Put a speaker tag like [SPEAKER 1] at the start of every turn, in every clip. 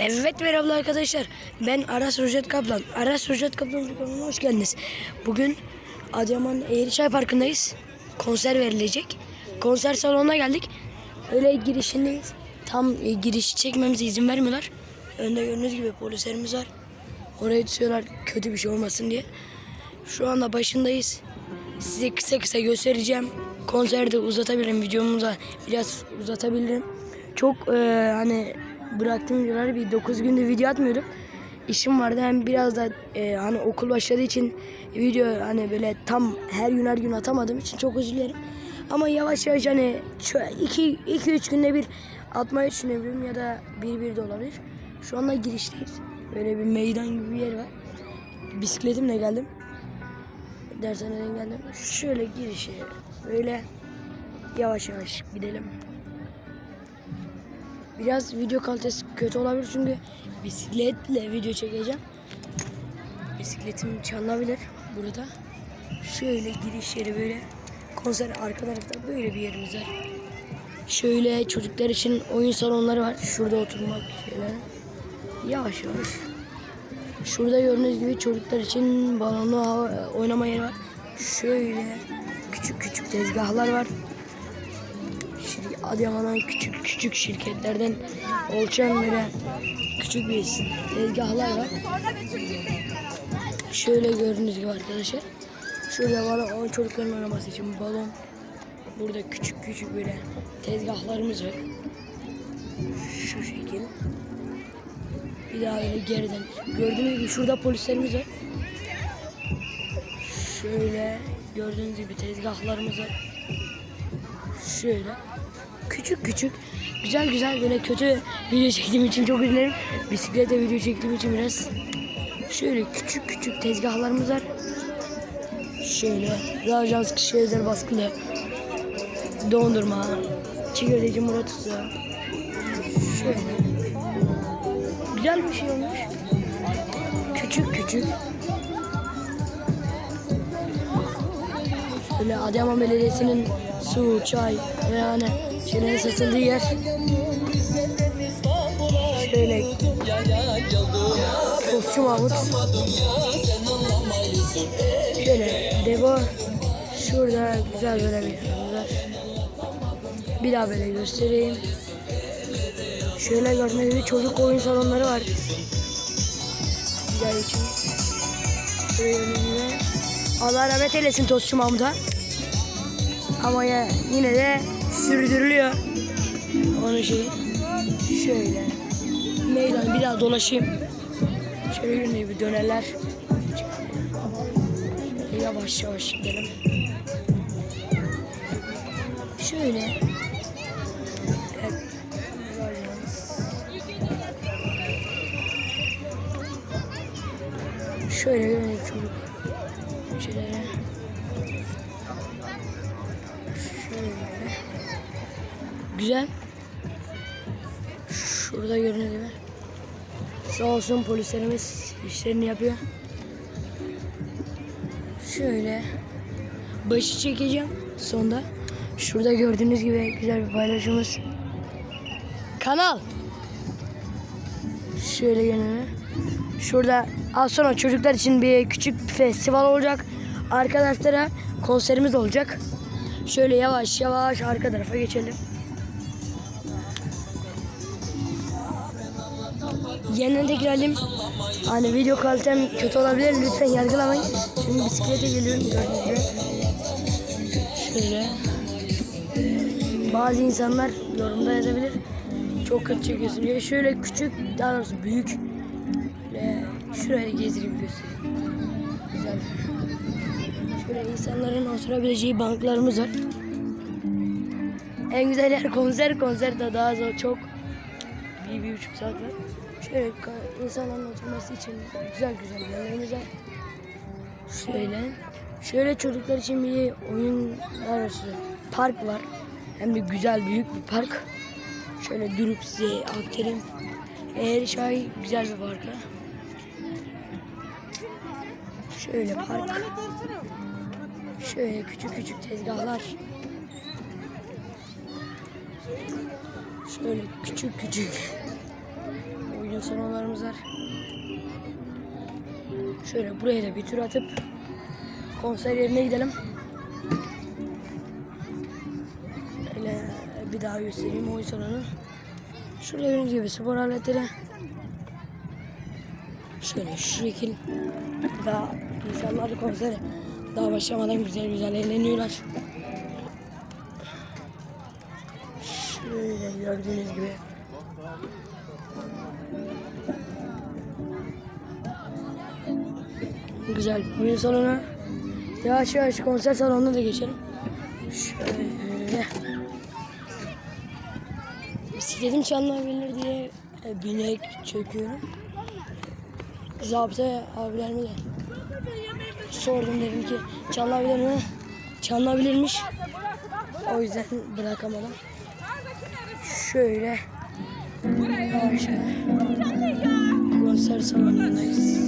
[SPEAKER 1] Evet merhaba arkadaşlar. Ben Aras Rojat Kaplan. Aras Rojat Kaplan kanalına hoş geldiniz. Bugün Adıyaman Eğriçay Parkı'ndayız. Konser verilecek. Konser salonuna geldik. Öyle girişindeyiz. Tam girişi çekmemize izin vermiyorlar. Önde gördüğünüz gibi polislerimiz var. Oraya tutuyorlar kötü bir şey olmasın diye. Şu anda başındayız. Size kısa kısa göstereceğim. Konserde uzatabilirim. Videomu da biraz uzatabilirim. Çok e, hani bıraktığım videoları bir 9 gündür video atmıyordum. İşim vardı hem biraz da e, hani okul başladığı için video hani böyle tam her gün her gün atamadığım için çok özür dilerim. Ama yavaş yavaş hani 2-3 günde bir atmayı düşünüyorum ya da bir bir de olabilir. Şu anda girişteyiz. Böyle bir meydan gibi bir yer var. Bisikletimle geldim. Dershaneden geldim. Şöyle girişe böyle yavaş yavaş gidelim. Biraz video kalitesi kötü olabilir çünkü bisikletle video çekeceğim. Bisikletim çalınabilir burada. Şöyle giriş yeri böyle. Konser arka tarafta böyle bir yerimiz var. Şöyle çocuklar için oyun salonları var. Şurada oturmak şeyler. Yavaş yavaş. Şurada gördüğünüz gibi çocuklar için balonlu hava, oynama yeri var. Şöyle küçük küçük tezgahlar var. Adıyaman'ın küçük küçük şirketlerden oluşan böyle küçük bir tezgahlar var. Şöyle gördüğünüz gibi arkadaşlar. Şurada balon, o çocukların oynaması için balon. Burada küçük küçük böyle tezgahlarımız var. Şu şekil. Bir daha böyle geriden. Gördüğünüz gibi şurada polislerimiz var. Şöyle gördüğünüz gibi tezgahlarımız var. Şöyle küçük küçük güzel güzel böyle kötü video çektiğim için çok dilerim. Bisiklete video çektiğim için biraz şöyle küçük küçük tezgahlarımız var. Şöyle Rajans Kişiyezer baskılı dondurma çiğdeci Murat Usta şöyle güzel bir şey olmuş. Küçük küçük. Böyle Adıyaman Belediyesi'nin su, çay ve yani şeylerin satıldığı yer. Şöyle Tostçu Mahmut. Şöyle Debo. Şurada güzel böyle bir var. Bir daha böyle göstereyim. Şöyle gördüğünüz gibi çocuk oyun salonları var. Güzel için. Şöyle gibi. Allah rahmet eylesin Tostçu Mahmut'a. Ama ya yine de sürdürülüyor. Onun şeyi. Şöyle. Meydan bir daha dolaşayım. Şöyle gördüğünüz gibi dönerler. Şöyle yavaş yavaş gidelim. Şöyle. Şöyle görünüyor çocuk. Güzel. Şurada görünüyor gibi. Sağ olsun polislerimiz işlerini yapıyor. Şöyle. Başı çekeceğim sonda. Şurada gördüğünüz gibi güzel bir paylaşımız. Kanal. Şöyle genelde. Şurada az sonra çocuklar için bir küçük bir festival olacak. Arkadaşlara konserimiz olacak. Şöyle yavaş yavaş arka tarafa geçelim. Yeniden tekrarlayayım. Hani video kalitem kötü olabilir. Lütfen yargılamayın. Şimdi bisiklete geliyorum gördüğünüz. Şöyle. Bazı insanlar yorumda yazabilir. Çok kötü çekiyorsun diye. Şöyle küçük, daha doğrusu büyük. Böyle şurayı gezdireyim göstereyim. Güzel. Şöyle insanların oturabileceği banklarımız var. En güzel yer konser. Konser de daha zor çok. Bir, bir buçuk saat var. Şöyle insanların oturması için güzel güzel yerlerimiz var. Şöyle. Şöyle çocuklar için bir oyun arası park var. Hem de güzel büyük bir park. Şöyle durup size aktarayım. Eğer şay güzel bir park. ha. Şöyle park. Şöyle küçük küçük tezgahlar. Şöyle küçük küçük salonlarımız var. Şöyle buraya da bir tur atıp konser yerine gidelim. Öyle bir daha göstereyim oyun salonu. Şurada gördüğünüz gibi spor aletleri. Şöyle şu şekil. Daha insanlar konsere daha başlamadan güzel güzel eğleniyorlar. Şöyle gördüğünüz gibi. Güzel oyun salonu. Yavaş yavaş konser salonuna da geçelim. Şöyle. Bisikletim çalınabilir diye e, binek çöküyorum. Zabıta abilerime de sordum dedim ki çalınabilir mi? Çalınabilirmiş. O yüzden bırakamadım. Şöyle yavaş konser salonundayız.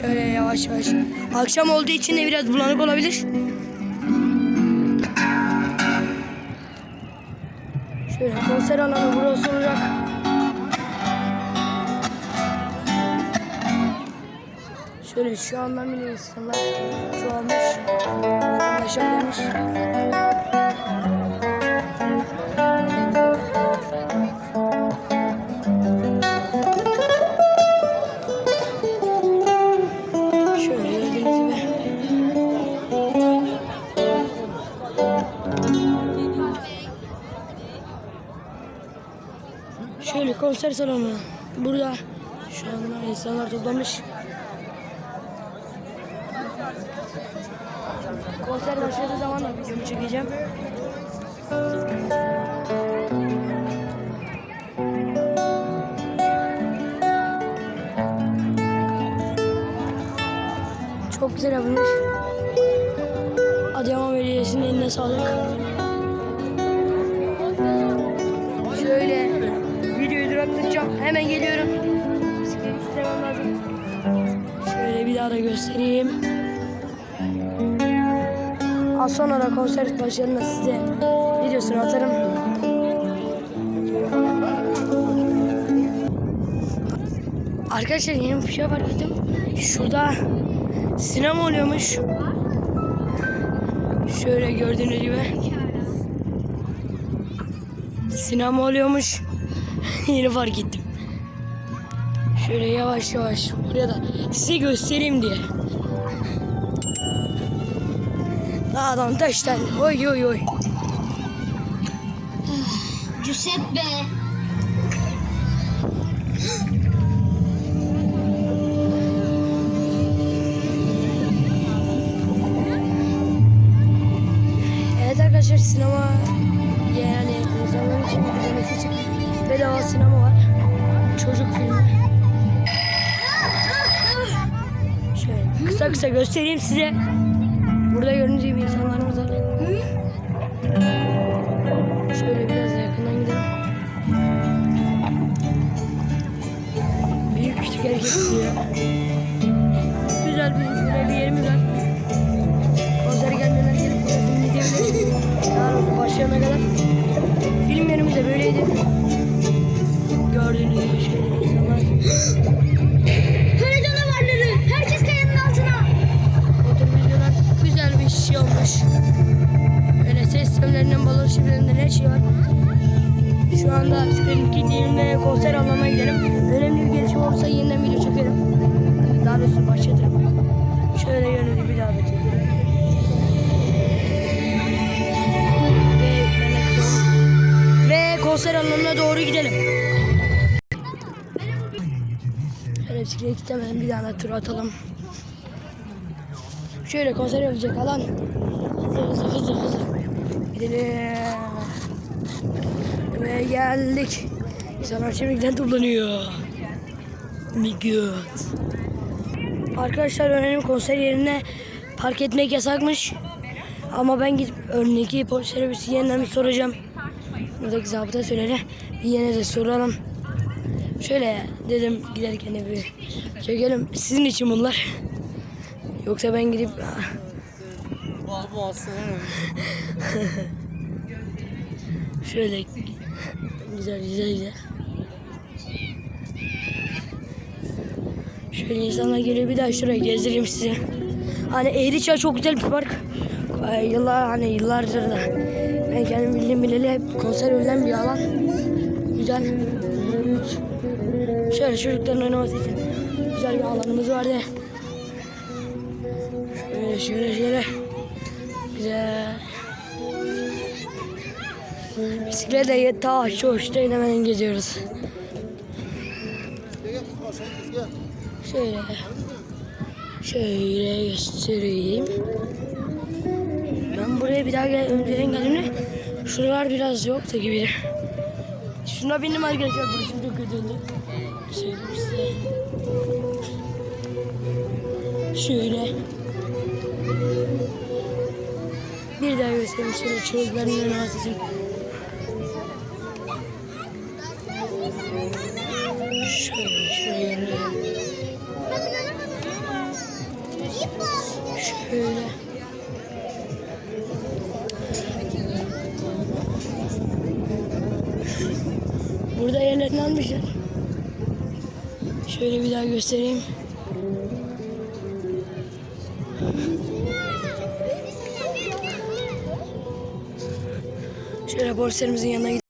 [SPEAKER 1] Şöyle yavaş yavaş. Akşam olduğu için de biraz bulanık olabilir. Şöyle konser alanı burası olacak. Şöyle şu andan bile insanlar çoğalmış. Vatandaşlar gelmiş. Şöyle konser salonu. Burada şu anda insanlar toplamış. Konser başladığı zaman da videomu çekeceğim. Çok güzel yapılmış. Adıyaman Belediyesi'nin eline sağlık. Şöyle videoyu duraklatacağım. Hemen geliyorum. Bisiklet istemem lazım. Şöyle bir daha da göstereyim. Az sonra da konser başlarında size videosunu atarım. Arkadaşlar yeni bir şey fark ettim. Şurada sinema oluyormuş. Şöyle gördüğünüz gibi. Sinema oluyormuş. Yeni fark ettim. Şöyle yavaş yavaş buraya da size göstereyim diye. Dağdan taştan oy oy oy.
[SPEAKER 2] Giuseppe.
[SPEAKER 1] Evet arkadaşlar sinema yani insanların için izlemesi için bedava sinema var. Çocuk filmi. Şöyle kısa kısa göstereyim size. Burada gibi insanlarımız var. Şöyle biraz da yakından gidelim. Büyük küçük herkes izliyor. Güzel bir, güzel bir yerimiz var. Konsere gelmeyenler gelip burada film izleyebilir. Daha doğrusu başlayana kadar. Var. Şu anda bisikletim gittiğimde konser almama gidelim. Önemli bir gelişme olursa yeniden video çekerim. Daha doğrusu başlatırım. Şöyle yönünü bir daha da çekelim. Ve, ve konser alanına doğru gidelim. Şöyle bisiklete gitmeden bir daha da tur atalım. Şöyle konser yapacak alan. Hızlı hızlı hızlı hızlı. Gidelim. Ve geldik. İnsanlar şimdiden toplanıyor. Migot. Arkadaşlar önemli konser yerine park etmek yasakmış. Ama ben gidip örneği polis servisi yeniden bir soracağım. Buradaki zabıta söyledi. Bir yine de soralım. Şöyle dedim giderken de bir çekelim. Sizin için bunlar. Yoksa ben gidip Şöyle güzel güzel güzel. Şöyle insanlar geliyor bir daha şuraya gezdireyim size. Hani Eğriçay çok güzel bir park. Yıllar hani yıllardır da ben kendim bildiğim bileli hep konser verilen bir alan. Güzel. Şöyle çocukların oynaması için güzel bir alanımız vardı. Şöyle şöyle şöyle. Bisikletle ta şu uçta hemen geziyoruz. Şöyle. Şöyle göstereyim. Ben buraya bir daha gel önceden geldiğimde şuralar biraz yoktu gibi. Şuna bindim arkadaşlar burası çok kötüydü. Size. Şöyle. Bir daha göstereyim şöyle çocukların oynaması Şöyle. Burada yerlerini almışlar. Şöyle bir daha göstereyim. Şöyle borserimizin yanına gidelim.